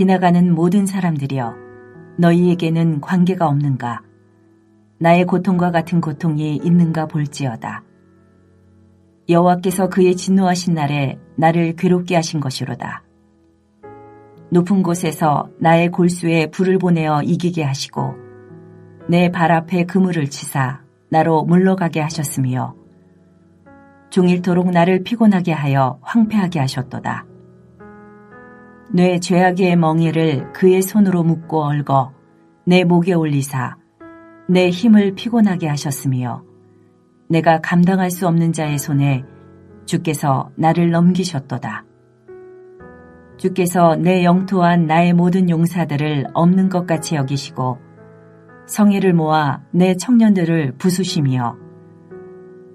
지나가는 모든 사람들이여 너희에게는 관계가 없는가? 나의 고통과 같은 고통이 있는가 볼지어다. 여호와께서 그의 진노하신 날에 나를 괴롭게 하신 것이로다. 높은 곳에서 나의 골수에 불을 보내어 이기게 하시고 내 발 앞에 그물을 치사 나로 물러가게 하셨으며 종일토록 나를 피곤하게 하여 황폐하게 하셨도다. 뇌 죄악의 멍에를 그의 손으로 묶고 얽어 내 목에 올리사 내 힘을 피곤하게 하셨으며 내가 감당할 수 없는 자의 손에 주께서 나를 넘기셨도다. 주께서 내 영토한 나의 모든 용사들을 없는 것 같이 여기시고 성의를 모아 내 청년들을 부수시며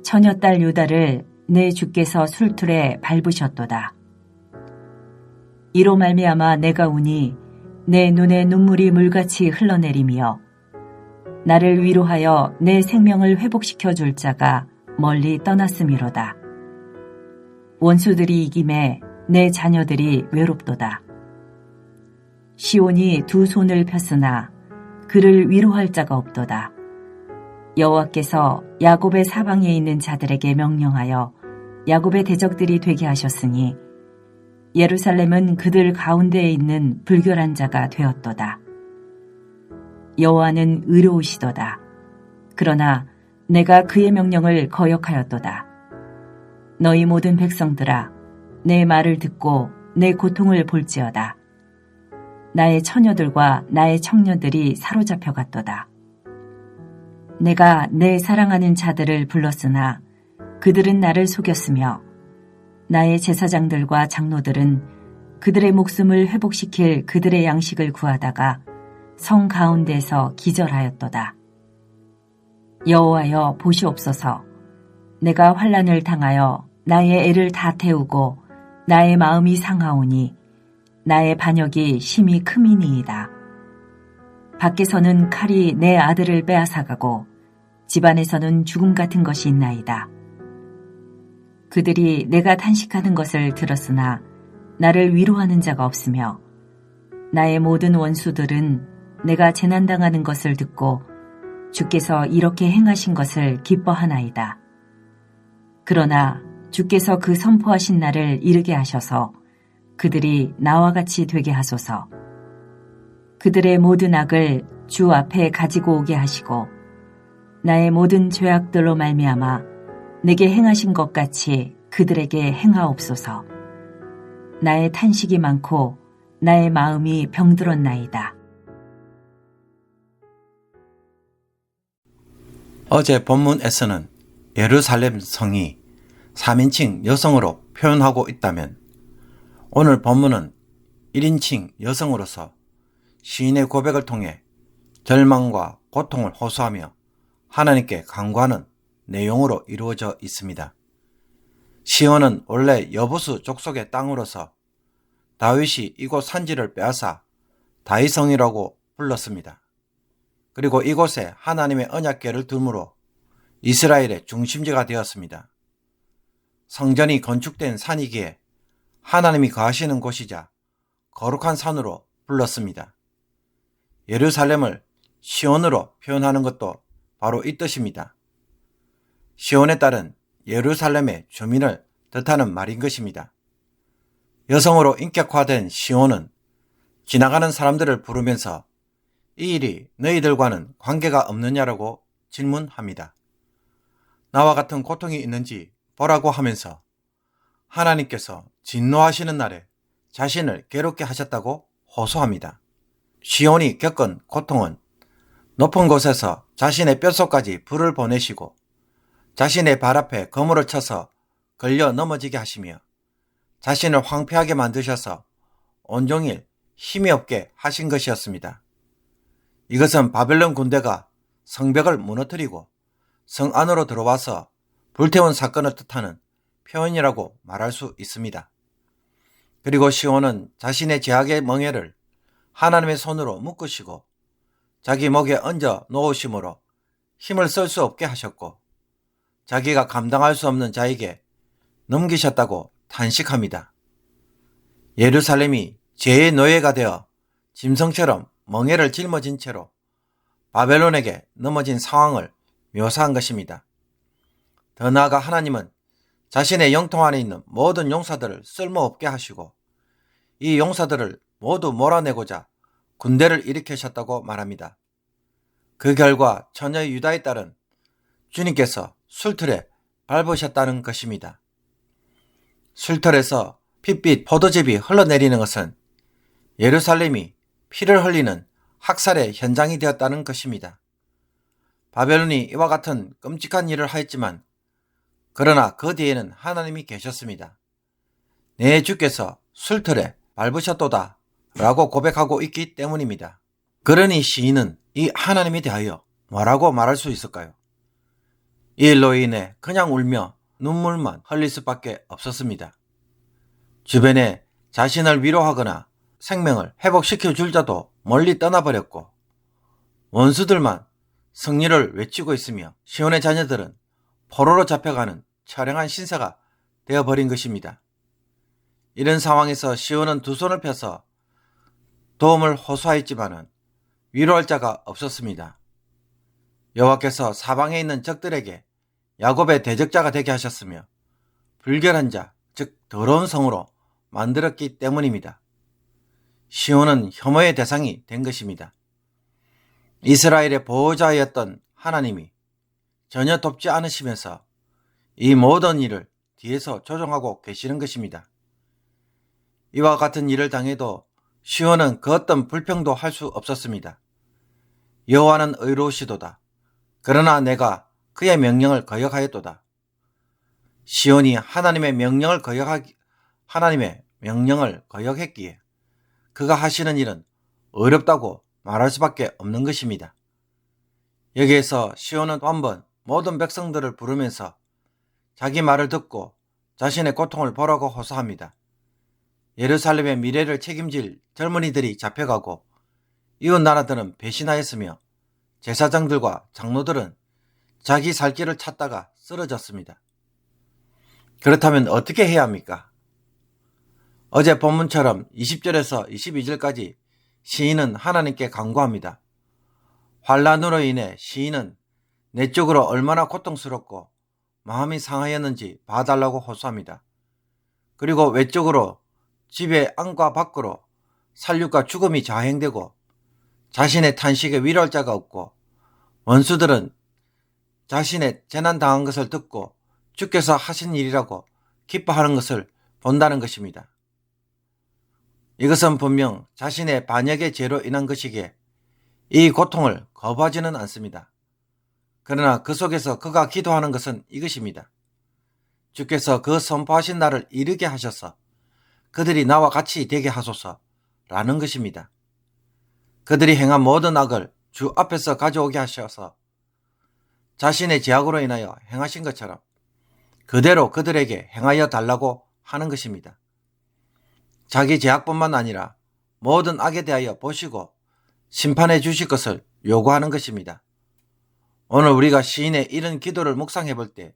처녀딸 유다를 내 주께서 술틀에 밟으셨도다. 이로 말미암아 내가 우니 내 눈에 눈물이 물같이 흘러내리며 나를 위로하여 내 생명을 회복시켜 줄 자가 멀리 떠났음이로다. 원수들이 이김에 내 자녀들이 외롭도다. 시온이 두 손을 폈으나 그를 위로할 자가 없도다. 여호와께서 야곱의 사방에 있는 자들에게 명령하여 야곱의 대적들이 되게 하셨으니 예루살렘은 그들 가운데에 있는 불결한 자가 되었도다. 여호와는 의로우시도다. 그러나 내가 그의 명령을 거역하였도다. 너희 모든 백성들아 내 말을 듣고 내 고통을 볼지어다. 나의 처녀들과 나의 청년들이 사로잡혀 갔도다. 내가 내 사랑하는 자들을 불렀으나 그들은 나를 속였으며 나의 제사장들과 장로들은 그들의 목숨을 회복시킬 그들의 양식을 구하다가 성 가운데서 기절하였도다. 여호와여 보시옵소서 내가 환란을 당하여 나의 애를 다 태우고 나의 마음이 상하오니 나의 반역이 심히 크미니이다. 밖에서는 칼이 내 아들을 빼앗아가고 집안에서는 죽음 같은 것이 있나이다. 그들이 내가 탄식하는 것을 들었으나 나를 위로하는 자가 없으며 나의 모든 원수들은 내가 재난당하는 것을 듣고 주께서 이렇게 행하신 것을 기뻐하나이다. 그러나 주께서 그 선포하신 날을 이르게 하셔서 그들이 나와 같이 되게 하소서. 그들의 모든 악을 주 앞에 가지고 오게 하시고 나의 모든 죄악들로 말미암아 내게 행하신 것 같이 그들에게 행하옵소서. 나의 탄식이 많고 나의 마음이 병들었나이다. 어제 본문에서는 예루살렘 성이 3인칭 여성으로 표현하고 있다면 오늘 본문은 1인칭 여성으로서 시인의 고백을 통해 절망과 고통을 호소하며 하나님께 간구하는 내용으로 이루어져 있습니다. 시온은 원래 여부수 족속의 땅으로서 다윗이 이곳 산지를 빼앗아 다이성이라고 불렀습니다. 그리고 이곳에 하나님의 언약궤를 둠으로 이스라엘의 중심지가 되었습니다. 성전이 건축된 산이기에 하나님이 거하시는 곳이자 거룩한 산으로 불렀습니다. 예루살렘을 시온으로 표현하는 것도 바로 이 뜻입니다. 시온에 따른 예루살렘의 주민을 뜻하는 말인 것입니다. 여성으로 인격화된 시온은 지나가는 사람들을 부르면서 이 일이 너희들과는 관계가 없느냐라고 질문합니다. 나와 같은 고통이 있는지 보라고 하면서 하나님께서 진노하시는 날에 자신을 괴롭게 하셨다고 호소합니다. 시온이 겪은 고통은 높은 곳에서 자신의 뼛속까지 불을 보내시고 자신의 발 앞에 거물을 쳐서 걸려 넘어지게 하시며 자신을 황폐하게 만드셔서 온종일 힘이 없게 하신 것이었습니다. 이것은 바벨론 군대가 성벽을 무너뜨리고 성 안으로 들어와서 불태운 사건을 뜻하는 표현이라고 말할 수 있습니다. 그리고 시온은 자신의 제약의 멍에를 하나님의 손으로 묶으시고 자기 목에 얹어 놓으심으로 힘을 쓸 수 없게 하셨고 자기가 감당할 수 없는 자에게 넘기셨다고 탄식합니다. 예루살렘이 죄의 노예가 되어 짐승처럼 멍에를 짊어진 채로 바벨론에게 넘어진 상황을 묘사한 것입니다. 더 나아가 하나님은 자신의 영통 안에 있는 모든 용사들을 쓸모없게 하시고 이 용사들을 모두 몰아내고자 군대를 일으키셨다고 말합니다. 그 결과 처녀 유다에 따른 주님께서 술틀에 밟으셨다는 것입니다. 술틀에서 핏빛 포도즙이 흘러내리는 것은 예루살렘이 피를 흘리는 학살의 현장이 되었다는 것입니다. 바벨론이 이와 같은 끔찍한 일을 하였지만 그러나 그 뒤에는 하나님이 계셨습니다. 내 주께서 술틀에 밟으셨도다 라고 고백하고 있기 때문입니다. 그러니 시인은 이 하나님에 대하여 뭐라고 말할 수 있을까요? 이 일로 인해 그냥 울며 눈물만 흘릴 수밖에 없었습니다. 주변에 자신을 위로하거나 생명을 회복시켜 줄 자도 멀리 떠나버렸고 원수들만 승리를 외치고 있으며 시온의 자녀들은 포로로 잡혀가는 처량한 신세가 되어버린 것입니다. 이런 상황에서 시온은 두 손을 펴서 도움을 호소하였지만은 위로할 자가 없었습니다. 여호와께서 사방에 있는 적들에게 야곱의 대적자가 되게 하셨으며 불결한 자, 즉 더러운 성으로 만들었기 때문입니다. 시온은 혐오의 대상이 된 것입니다. 이스라엘의 보호자였던 하나님이 전혀 돕지 않으시면서 이 모든 일을 뒤에서 조종하고 계시는 것입니다. 이와 같은 일을 당해도 시온은 그 어떤 불평도 할 수 없었습니다. 여호와는 의로우시도다. 그러나 내가 그의 명령을 거역하였도다. 시온이 하나님의 명령을 거역하기 하나님의 명령을 거역했기에 그가 하시는 일은 어렵다고 말할 수밖에 없는 것입니다. 여기에서 시온은 또 한 번 모든 백성들을 부르면서 자기 말을 듣고 자신의 고통을 보라고 호소합니다. 예루살렘의 미래를 책임질 젊은이들이 잡혀가고 이웃 나라들은 배신하였으며 제사장들과 장로들은 자기 살 길을 찾다가 쓰러졌습니다. 그렇다면 어떻게 해야 합니까? 어제 본문처럼 20절에서 22절까지 시인은 하나님께 간구합니다. 환란으로 인해 시인은 내적으로 얼마나 고통스럽고 마음이 상하였는지 봐달라고 호소합니다. 그리고 외적으로 집의 안과 밖으로 살육과 죽음이 자행되고 자신의 탄식에 위로할 자가 없고 원수들은 자신의 재난 당한 것을 듣고 주께서 하신 일이라고 기뻐하는 것을 본다는 것입니다. 이것은 분명 자신의 반역의 죄로 인한 것이기에 이 고통을 거부하지는 않습니다. 그러나 그 속에서 그가 기도하는 것은 이것입니다. 주께서 그 선포하신 날을 이르게 하셔서 그들이 나와 같이 되게 하소서 라는 것입니다. 그들이 행한 모든 악을 주 앞에서 가져오게 하셔서 자신의 제약으로 인하여 행하신 것처럼 그대로 그들에게 행하여 달라고 하는 것입니다. 자기 제약뿐만 아니라 모든 악에 대하여 보시고 심판해 주실 것을 요구하는 것입니다. 오늘 우리가 시인의 이런 기도를 묵상해 볼 때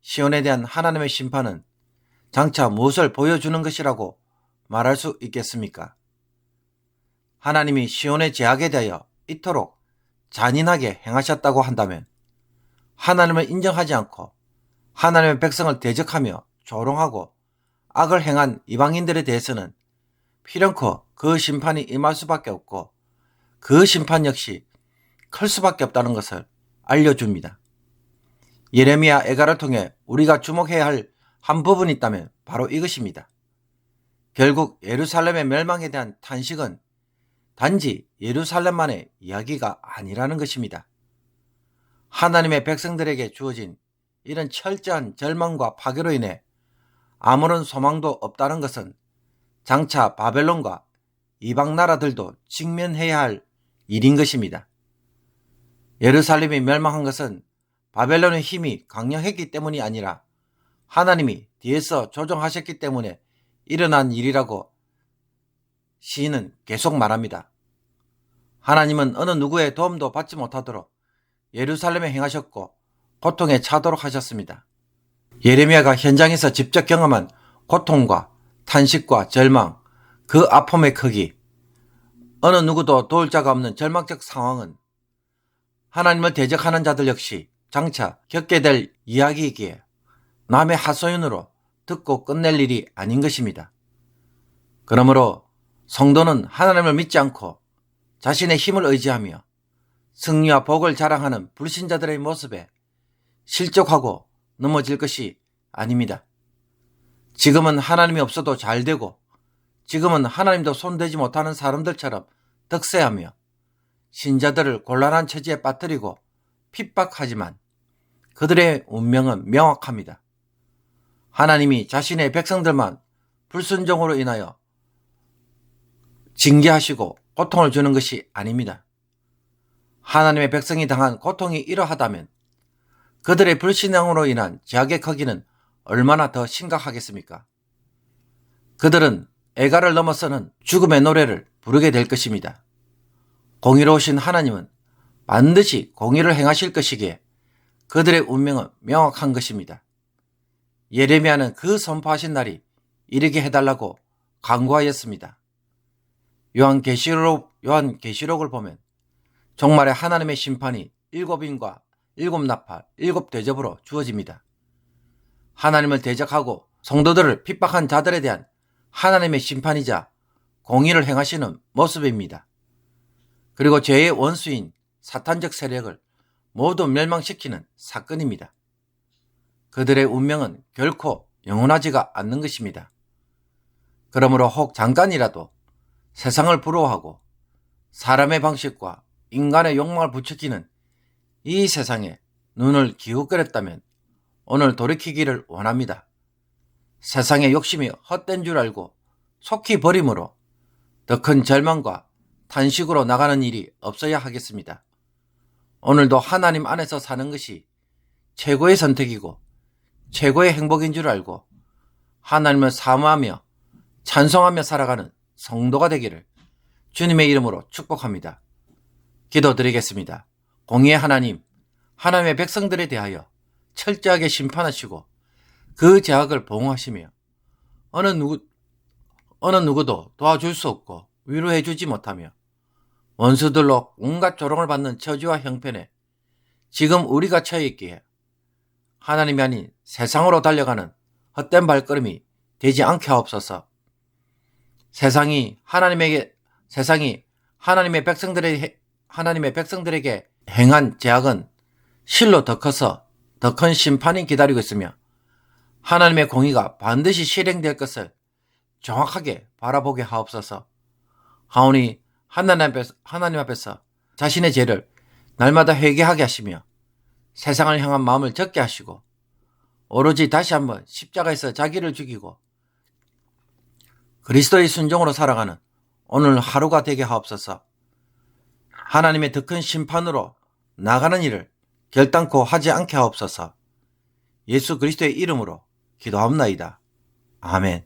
시온에 대한 하나님의 심판은 장차 무엇을 보여주는 것이라고 말할 수 있겠습니까? 하나님이 시온의 제약에 대하여 이토록 잔인하게 행하셨다고 한다면 하나님을 인정하지 않고 하나님의 백성을 대적하며 조롱하고 악을 행한 이방인들에 대해서는 필연코 그 심판이 임할 수밖에 없고 그 심판 역시 클 수밖에 없다는 것을 알려줍니다. 예레미야 애가를 통해 우리가 주목해야 할 한 부분이 있다면 바로 이것입니다. 결국 예루살렘의 멸망에 대한 탄식은 단지 예루살렘만의 이야기가 아니라는 것입니다. 하나님의 백성들에게 주어진 이런 철저한 절망과 파괴로 인해 아무런 소망도 없다는 것은 장차 바벨론과 이방 나라들도 직면해야 할 일인 것입니다. 예루살렘이 멸망한 것은 바벨론의 힘이 강력했기 때문이 아니라 하나님이 뒤에서 조정하셨기 때문에 일어난 일이라고 시인은 계속 말합니다. 하나님은 어느 누구의 도움도 받지 못하도록 예루살렘에 행하셨고 고통에 차도록 하셨습니다. 예레미야가 현장에서 직접 경험한 고통과 탄식과 절망 그 아픔의 크기, 어느 누구도 도울 자가 없는 절망적 상황은 하나님을 대적하는 자들 역시 장차 겪게 될 이야기이기에 남의 하소연으로 듣고 끝낼 일이 아닌 것입니다. 그러므로 성도는 하나님을 믿지 않고 자신의 힘을 의지하며 승리와 복을 자랑하는 불신자들의 모습에 실족하고 넘어질 것이 아닙니다. 지금은 하나님이 없어도 잘 되고 지금은 하나님도 손대지 못하는 사람들처럼 득세하며 신자들을 곤란한 처지에 빠뜨리고 핍박하지만 그들의 운명은 명확합니다. 하나님이 자신의 백성들만 불순종으로 인하여 징계하시고 고통을 주는 것이 아닙니다. 하나님의 백성이 당한 고통이 이러하다면 그들의 불신앙으로 인한 크기는 얼마나 더 심각하겠습니까? 그들은 애가를 넘어서는 죽음의 노래를 부르게 될 것입니다. 공의로우신 하나님은 반드시 공의를 행하실 것이기에 그들의 운명은 명확한 것입니다. 예레미야는 그 선포하신 날이 이르게 해달라고 강구하였습니다. 요한 계시록, 요한 계시록을 보면 종말에 하나님의 심판이 일곱 인과 일곱 나팔, 일곱 대접으로 주어집니다. 하나님을 대적하고 성도들을 핍박한 자들에 대한 하나님의 심판이자 공의를 행하시는 모습입니다. 그리고 죄의 원수인 사탄적 세력을 모두 멸망시키는 사건입니다. 그들의 운명은 결코 영원하지가 않는 것입니다. 그러므로 혹 잠깐이라도 세상을 부러워하고 사람의 방식과 인간의 욕망을 부추기는 이 세상에 눈을 기웃거렸다면 오늘 돌이키기를 원합니다. 세상의 욕심이 헛된 줄 알고 속히 버림으로 더 큰 절망과 탄식으로 나가는 일이 없어야 하겠습니다. 오늘도 하나님 안에서 사는 것이 최고의 선택이고 최고의 행복인 줄 알고 하나님을 사모하며 찬송하며 살아가는 성도가 되기를 주님의 이름으로 축복합니다. 기도드리겠습니다. 공의의 하나님, 하나님의 백성들에 대하여 철저하게 심판하시고 그 제약을 보호하시며 어느 누구 어느 누구도 도와줄 수 없고 위로해 주지 못하며 원수들로 온갖 조롱을 받는 처지와 형편에 지금 우리가 처해 있기에 하나님이 아닌 세상으로 달려가는 헛된 발걸음이 되지 않게 하옵소서. 세상이 하나님에게 세상이 하나님의 백성들의 하나님의 백성들에게 행한 제약은 실로 더 커서 더 큰 심판이 기다리고 있으며 하나님의 공의가 반드시 실행될 것을 정확하게 바라보게 하옵소서. 하오니 하나님 앞에서, 하나님 앞에서 자신의 죄를 날마다 회개하게 하시며 세상을 향한 마음을 적게 하시고 오로지 다시 한번 십자가에서 자기를 죽이고 그리스도의 순종으로 살아가는 오늘 하루가 되게 하옵소서. 하나님의 더 큰 심판으로 나가는 일을 결단코 하지 않게 하옵소서. 예수 그리스도의 이름으로 기도합나이다. 아멘.